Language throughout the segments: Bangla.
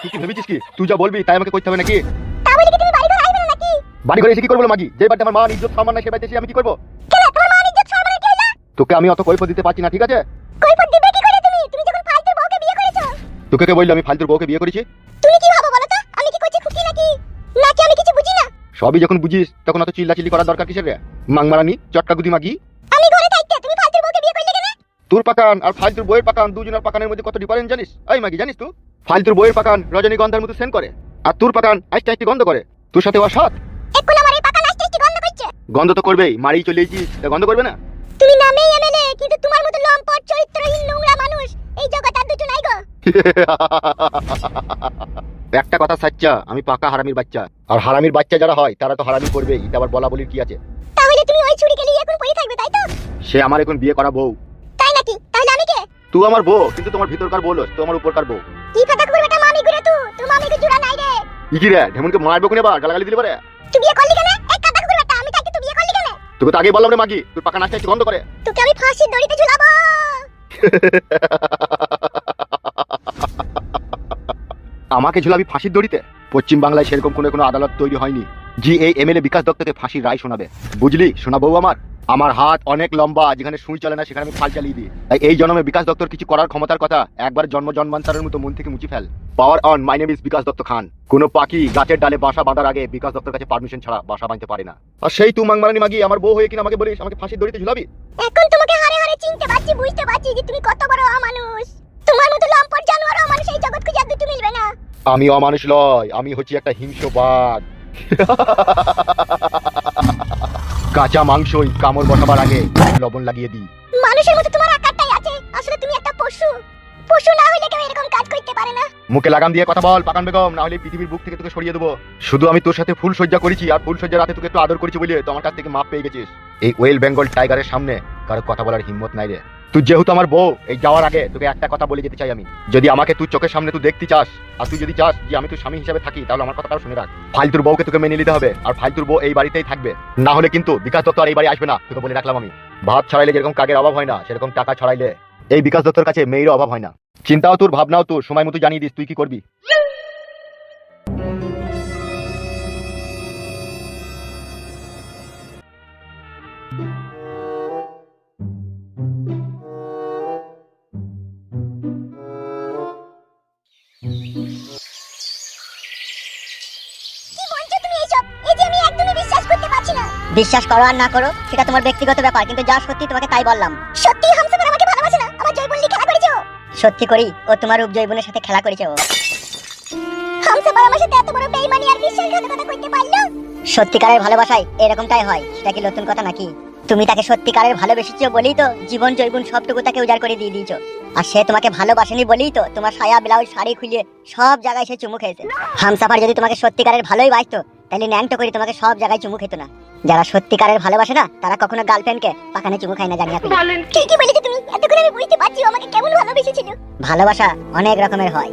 তুই কি ভেবেছিস কি? তুই যা বলবি তাই আমাকে করতে হবে নাকি? তাহলে কি তুমি বাড়ি ঘর আইবে না নাকি? বাড়ি ঘরে এসে কি করব মাগি যে বাড়িতে আমার মা ইজ্জত সম্মান নাই সে বাড়িতে এসে আমি কি করব? তোকে আমি অত কৈফত দিতে পারছি না ঠিক আছে? কৈফত দিবে কি করে তুমি? তুমি যখন ফালতু বউকে বিয়ে করেছ। তোকে কে বলল আমি ফালতুর বউকে বিয়ে করেছি? তুমি কি ভাবো বলো তো? আমি কি করছি খুকি নাকি? নাকি আমি কিছু বুঝি না? সবই যখন বুঝিস তখন অত চিল্লা চিল্লি করার দরকার কিসের রে? মাংমারানি চটকা গুদি মাগি তোর পাকান আর ফালতুর বইয়ের পাকান দুজনের পাকানের মধ্যে কত ডিফারেন্স জানিস? এই মাগি জানিস তুই? ফালতুর বইয়ের পাকান রজনীগন্ধার মতো সেন করে আর তোর পাকান আইসটা আইসটি গন্ধ করে। তোর সাথে নাচতে গন্ধ তো করবেই মারি চলে এসেছিস তা গন্ধ করবে না? তুমি নামেই এমএলএ কিন্তু তোমার মতো লম্পট চরিত্রহীন নোংরা মানুষ এই জগৎ আর দুটো নাই গো। একটা কথা সাচ্চা আমি পাকা হারামির বাচ্চা। আর হারামির বাচ্চা যারা হয় তারা তো হারামি করবেই এটা আবার বলা বলির কি আছে? তাহলে তুমি ওই ছুরি কেলিয়ে এখন পড়ে থাকবে তাই তো? সে আমার এখন বিয়ে করা বউ। তুই আমার বউ কিন্তু তোমার ভিতরকার বউ লস, তো আমার উপরকার বউ। কি ফাটা করবে বেটা মামি ঘুরে তু? তুই মামি কে জুড়া নাই রে। ইকি রে ঢেমনকে মারবে কোনে বা গালাগালি দিলে পারে? তুই বিয়ে করলি কেন? এক কাটা করবে বেটা আমি তাকে তুই বিয়ে করলি কেন? তোকে তো আগে বললাম রে মাগি তুই পাকা নাচটা একটু গন্ধ করে। তোকে আমি ফাঁসির দড়িতে ঝুলাবো। আমাকে ঝুলাবি ফাঁসির দড়িতে? পশ্চিম বাংলায় সেরকম কোনো কোনো আদালত তৈরি হয়নি। জি এই এমএলএ বিকাশ দত্তকে ফাঁসির রায় শোনাবে। বুঝলি? শোনা বউ আমার। আমার হাত অনেক লম্বা যেখানে সুই চলে না সেখানে আমি ফাল চালিয়ে দিই। তাই এই জন্মে বিকাশ দত্তর কিছু করার ক্ষমতার কথা একবার জন্ম জন্মান্তরের মতো মন থেকে মুছে fail. Power on my name is Bikash Dutta Khan. কোনো পাখি গাছের ডালে বাসা বাঁধার আগে বিকাশ দত্তর কাছে পারমিশন ছাড়া বাসা বাঁধতে পারে না। আর সেই তুই মাংমারানি মাগি আমার বউ হয়ে কিনা আমাকে বলিস আমাকে ফাঁসির দড়িতে ঝুলাবি? এখন তোমাকে হারে হারে চিনতে পারছি বুঝতে পারছি যে তুমি কত বড় অমানুষ। তোমার মতো লম্পট জানোয়ার অমানুষ এই জগৎ খুঁজে আর দুটো মিলবে না। আমি অমানুষ লয় আমি হচ্ছি একটা হিংস্র বাঘ কাঁচা মাংসই কামড় বসাবার আগে লবণ লাগিয়ে দিই। মানুষের মতো তোমার আকারটাই আছে। আসলে তুমি একটা পশু। পশু না হইলে কেউ এরকম কাজ করতে পারে না। মুখে লাগাম দিয়ে কথা বল পাকান বেগম না হলে পৃথিবীর বুক থেকে তোকে সরিয়ে দেবো। শুধু আমি তোর সাথে ফুল সজ্জা করেছি আর ফুল সজ্জা রাতে তোকে একটু আদর করেছি বলে তোমার কাছ থেকে মাপ পেয়ে গেছিস। এই ওয়েল বেঙ্গল টাইগারের সামনে কারও কথা বলার হিম্মত নাই রে। তুই যেহেতু আমার বউ, এই যাওয়ার আগে তোকে একটা কথা বলে যেতে চাই আমি। যদি আমাকে তুই চোখের সামনে তুই দেখতে চাস, আর তুই যদি চাস যে আমি তোর স্বামী হিসেবে থাকি, তাহলে আমার কথাটাও শুনে রাখ। ফালতুর বউকে তোকে মেনে নিতে হবে, আর ফালতুর বউ এই বাড়িতেই থাকবে। না হলে কিন্তু বিকাশ দত্ত আর এই বাড়ি আসবে না, তোকে বলে রাখলাম আমি। ভাত ছড়াইলে যেরকম কাকের অভাব হয় না, সেরকম টাকা ছড়াইলে এই বিকাশ দত্তর কাছে মেয়েরও অভাব হয় না। চিন্তাও তোর, ভাবনাও তোর, সময় মতো জানিয়ে দিস, তুই কি করবি? বলছো এই যে আমি একদমই বিশ্বাস করতে পারছি না। বিশ্বাস করো আর না করো সেটা তোমার ব্যক্তিগত ব্যাপার কিন্তু যা সত্যি তোমাকে তাই বললাম। সত্যি হামসাফার আমাকে ভালোবাসে না আমার জয়বল্লি খেলা করেছে ও। সত্যি করি ও তোমার উপজৈবনের সাথে খেলা করেছে ও। হামসাফার আমার সাথে এত বড় বেইমানি আর বিশ্বাসঘাতকতা করতে পারল? সত্যিকারের ভালোবাসায় এরকমটাই হয় সেটা কি নতুন কথা নাকি? তুমি তাকে সত্যিকারের ভালোবেসেছো বলেই তো জীবন জৈবন সবটুকু তাকে উজাড় করে দিয়ে দিয়েছ। আর সে তোমাকে ভালোবাসেনি বলেই তো তোমার সায়া ব্লাউজ শাড়ি খুলে সব জায়গায় সে চুমু খেয়েছে। হামসাফার যদি তোমাকে সত্যিকারের ভালোই বাসতো তাহলে ন্যাংটো করে তোমাকে সব জায়গায় চুমু খেত না। যারা সত্যিকারের ভালোবাসে না তারা কখনো গার্লফ্রেন্ডকে পাখানে চুমু খায় না জানি আপনি। ঠিকই বলেছ তুমি। এতক্ষণ আমি বুঝতে পারছি আমাকে কেমন ভালোবেসেছিল। ভালোবাসা অনেক রকমের হয়।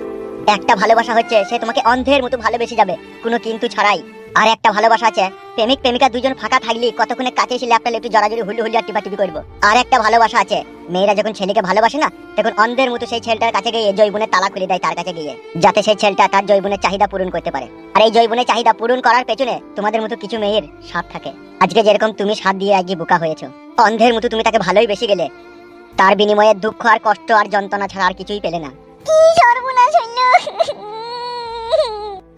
একটা ভালোবাসা হচ্ছে সে তোমাকে অন্ধের মতো ভালোবেসে যাবে। কোনো কিন্তু ছড়াই। আর একটা ভালোবাসা আছে। প্রেমিক প্রেমিকা দুজন ফাঁকা থাকলে কতক্ষণে কাছে এসে ল্যাপটা একটু জড়াজড়ি হুল্লু হুল্লু আর টিপা টিপি করব। আর একটা ভালোবাসা আছে। মেয়েরা যখন ছেলেকে ভালোবাসে না তখন অন্ধের মতো সেই ছেলেটার কাছে গিয়ে জৈবনের তালা খুলে দেয় তার কাছে গিয়ে যাতে সেই ছেলেটা তার জৈবনের চাহিদা পূরণ করতে পারে। আর এই জৈবনের চাহিদা পূরণ করার পেছনে তোমাদের মতো কিছু মেয়ের স্বাদ থাকে। আজকে যেরকম তুমি স্বাদ দিয়ে আজকে বোকা হয়েছো অন্ধের মতো তুমি তাকে ভালোই বেশি গেলে তার বিনিময়ে দুঃখ আর কষ্ট আর যন্ত্রণা ছাড়া আর কিছুই পেলে না।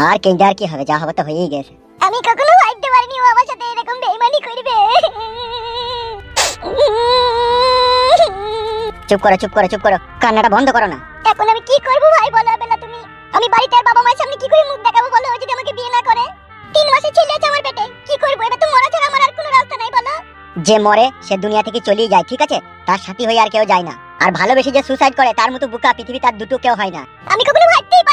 আর কেঁদে আর কি হবে? যা হবে তো হয়েই গেছে। আমি কখনো ভাবতে পারিনি ও আমার সাথে এরকম বেইমানি করবে। চুপ করো চুপ করো চুপ করো। কান্নাটা বন্ধ করো না। এখন আমি কি করব ভাই বলো বেলা তুমি? আমি বাড়িতে আর বাবা মায়ের সামনে কি করে মুখ দেখাবো বলো? ও যদি আমাকে বিয়ে না করে? তিন মাসের ছেলে আছে আমার পেটে কি করব? এবার তো মরা ছাড়া আমার আর কোনো রাস্তা নাই বলো। যে মরে সে দুনিয়া থেকে চলেই যায় ঠিক আছে? তার সাথী হয়ে আর কেউ যায় না। আর ভালোবেসে যে সুসাইড করে তার মতো বুকা পৃথিবী তার দুটো কেউ হয় না। আমি কখনো ভাবতেই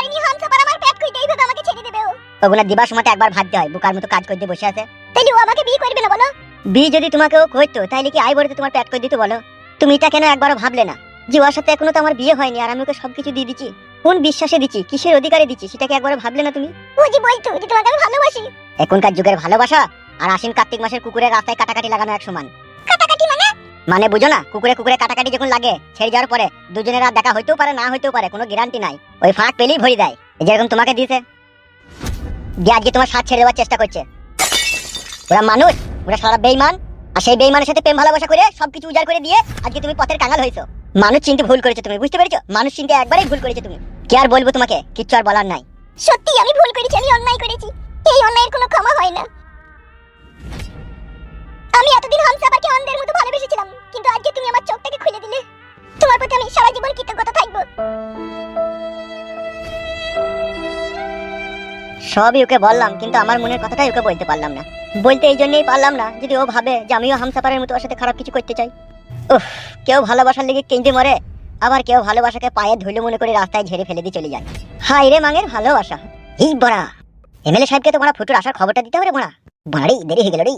ওগুলো দিবার সময় একবার ভাবতে হয় বুকার মতো কাজ করতে বসে আছে। তাইলে ও আমাকে বিয়ে করবে না বলো? বি যদি তোমাকে ও করতো তাইলে কি আই বলতে তোমার পেট করে দিত বলো? তুমি এটা কেন একবারও ভাবলে না? যে ওর সাথে এখনও তো আমার বিয়ে হয়নি আর আমি ওকে সবকিছু দিয়ে দিচ্ছি। কোন বিশ্বাসে দিচ্ছি? কিসের অধিকারে দিচ্ছি? সেটাকে একবারও ভাবলে না তুমি? ও যে বলতো যে তোমাকে আমি ভালোবাসি। এখনকার যুগের ভালোবাসা আর আশ্বিন কার্তিক মাসের কুকুরের রাস্তায় কাটাকাটি লাগানো এক সমান। কাটাকাটি মানে? মানে বুঝো না কুকুরে কুকুরে কাটাকাটি যখন লাগে ছেড়ে যাওয়ার পরে দুজনের আর দেখা হইতেও পারে না হইতেও পারে কোনো গ্যারান্টি নাই। ওই ফাঁক পেলেই ভরি দেয়। যেরকম তোমাকে দিয়েছে। দিয়ে তোমার সাথ ছেড়ে দেওয়ার চেষ্টা করছে। ওরা মানুষ, ওরা সারা বেইমান আর সেই বেইমানের সাথে প্রেম ভালোবাসা করে সবকিছু উজাড় করে দিয়ে আজকে তুমি পথের কাঙাল হয়েছো। মানুষ চিনতে ভুল করেছ তুমি, বুঝতে পেরেছ? মানুষ চিনতে একবারেই ভুল করেছ তুমি। কি আর বলব তোমাকে? কিচ্ছু আর বলার নাই। সত্যি, আমি ভুল করেছি, আমি অন্যায় করেছি। এই অন্যায়ের কোনো ক্ষমা হয় না। আমি এতদিন হামসাবারকে অন্ধের মতো ভালোবেসেছিলাম সবই ওকে বললাম, কিন্তু আমার মনের কথাটাই ওকে বলতে পারলাম না। বলতে এই জন্যই পারলাম না, যদি ও ভাবে যে আমিও হামসাপারের মতো ওর সাথে খারাপ কিছু করতে চাই। উফ, কেউ ভালোবাসার লেগে কেঁদে মরে, আবার কেউ ভালোবাসাকে পায়ে ধুলো মনে করে রাস্তায় ঝেড়ে ফেলে দিয়ে চলে যায়। হাই রে মাঙের ভালোবাসা। এই বড়া, এমএলএ সাহেবকে তো বড়া ফুটুর আসার খবরটা দিতে হবে বড়া। বড়ারি দেরি হয়ে গেল রে।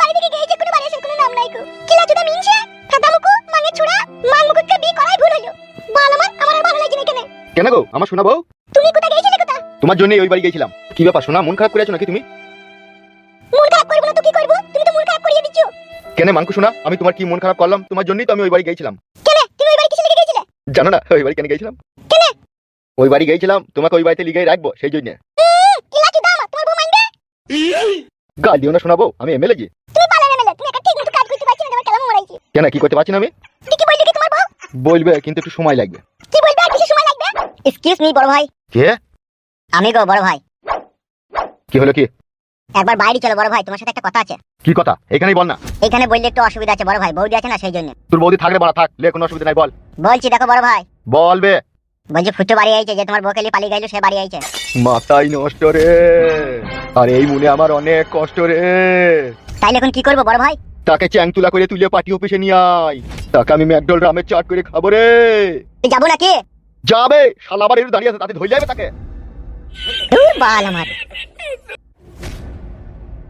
বাড়ি বাড়ি কিলা চুদা মিনছে? কেন গো? আমার শোনা বউ? তুমি কোথা গিয়েছিলে কোথা তোমার জন্যই ওই বাড়ি গেছিলাম কি ব্যাপার শোনা মন খারাপ করে আছো নাকি তুমি? মন খারাপ করব না তো কি করব? তুমি তো মন খারাপ করিয়ে দিচ্ছ। কেন মানকু শোনা আমি তোমার কি মন খারাপ করলাম? তোমার জন্যই তো আমি ওই বাড়ি গেছিলাম কেন তুমি ওই বাড়ি কিসে লেগে গিয়েছিলে? জানো না ওই বাড়ি কেন গেছিলাম কেন? ওই বাড়ি গেছিলাম তোমাকে ওই বাড়িতে লিগাই রাখব সেই জন্য। চুদা আমার তোমার বউ মানবে? গাল দিও না শোনাবো আমি এমএলএ জি। তুমি পালে নেমেলে তুমি একটা ঠিক মতো কাজ করতে পারছ না তোমার কেলাম মরাইছে। কেন কি করতে পারছি না আমি? কি বললি কি তোমার বউ? বলবে কিন্তু একটু সময় লাগবে। কি বলবে আর কিছু সময় লাগবে এক্সকিউজ মি বড় ভাই। কে? আমি গো বড় ভাই। কি হলো কি? একবার বাইরে চলো বড় ভাই তোমার সাথে একটা কথা আছে। কি কথা? এখানেই বল না। এখানে বললে একটু অসুবিধা আছে বড় ভাই বৌদি আছে না সেই জন্য। তোর বৌদি থাকলে বাড়া থাক লে কোনো অসুবিধা নাই বল। বলছি দেখো বড় ভাই। বলবে বলছি ফুটু বাড়ি আইছে যে তোমার বকেলি পালিয়ে গেল সে বাড়ি আইছে। মাথাই নষ্ট রে। আর এই মনে আমার অনেক কষ্ট রে। তাইলে এখন কি করব বড় ভাই? তাকে চ্যাং তুলা করে তুলে পার্টি অফিসে নিয়ে আয়। তাকে আমি ম্যাকডোল রামের চাট করে খাব রে। যাব নাকি? যাবে শালা আবার একটু দাঁড়িয়ে আছে তাতে ধরে যাবে তাকে। বাল আমার।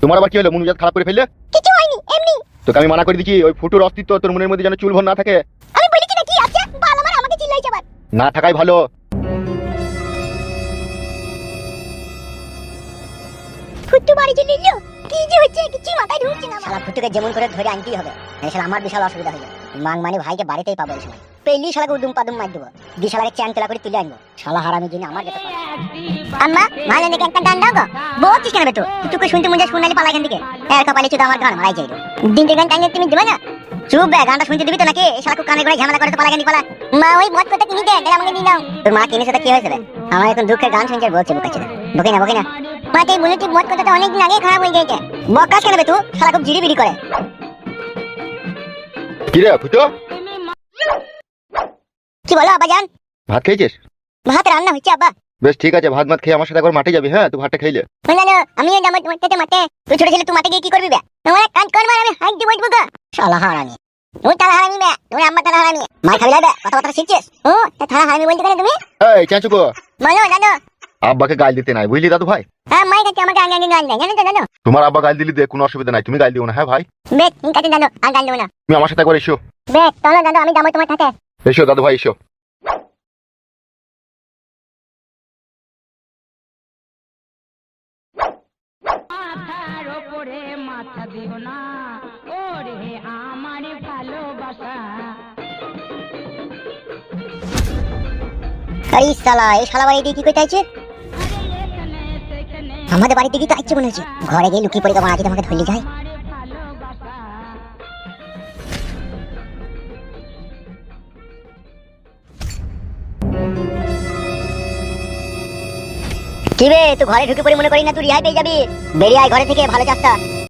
তোমার আবার কি হলো মন মেজাজ খারাপ করে ফেললে? কিছু হয়নি এমনি। তোকে আমি মানা করে দিচ্ছি ওই ফুটুর অস্তিত্ব তোর মনের মধ্যে যেন চুল ভর না থাকে। আমি বলেছি না কি আছে? বাল আমার আমাকে না থাকাই ভালো। ফুটু বাড়ি চলে এলো আমার গানটা শুনতে নাকি? কানে করে করে ওই দে মা কি আমার এখন দুঃখের গান শুনছে বলছে বকি না না। মা তুই বুলেটি মদ কথাটা অনেক দিন আগে খারাপ হয়ে গেছে বকাস কেন বে তুই শালা খুব জিড়ি বিড়ি করে। কি রে ফুটো? কি বলো আব্বা জান? ভাত খেয়েছিস? ভাত রান্না হচ্ছে আব্বা। বেশ ঠিক আছে ভাত ভাত খেয়ে আমার সাথে একবার মাঠে যাবি হ্যাঁ? তুই ভাতটা খেলে জানো আমিও যাব তোমার সাথে মাঠে। তুই ছোট ছেলে তুই মাঠে গিয়ে কি করবি বে? আমার এক কাজ করবার আমি হাইট দিয়ে বসবো গো। শালা হারামি। তুমি তারা হারামি বে তুমি আম্মা তারা হারামি। মাই খাবি লাগবে কথাবার্তা শিখছিস? ও তা তারা হারামি বলতে কেন তুমি? এই চাচুকো বলো জানো। আব্বাকে গাল দিতে নাই বুঝলি দাদু ভাই? হ্যাঁ মাই কাছে আমাকে গান দেয় জানো তো জানো তোমার আব্বা গাল দিলি দে কোনো অসুবিধা নাই তুমি গাল দিও না হ্যাঁ ভাই? বেশ ঠিক আছে জানো আর গান দেবো না। তুমি আমার সাথে একবার এসো। বেশ চলো জানো আমি যাব তোমার সাথে। এসো দাদু ভাই এসো। মাথার মাথা দিও না ওরে আমার ভালোবাসা। আরে শালা এই শালা বাড়ি দিয়ে কি করতে সেখানে আমাদের বাড়িতে দিদি তো আইছে মনে হচ্ছে। ঘরে গিয়ে লুকিয়ে পড়ে কেমন আজকে তোমাকে ধরলে যায় কি রে, তুই ঘরে ঢুকে পড়ে মনে করি না, তুই রিহাই পেয়ে যাবি। বেরিয়ে আয় ঘরে থেকে, ভালো চাষটা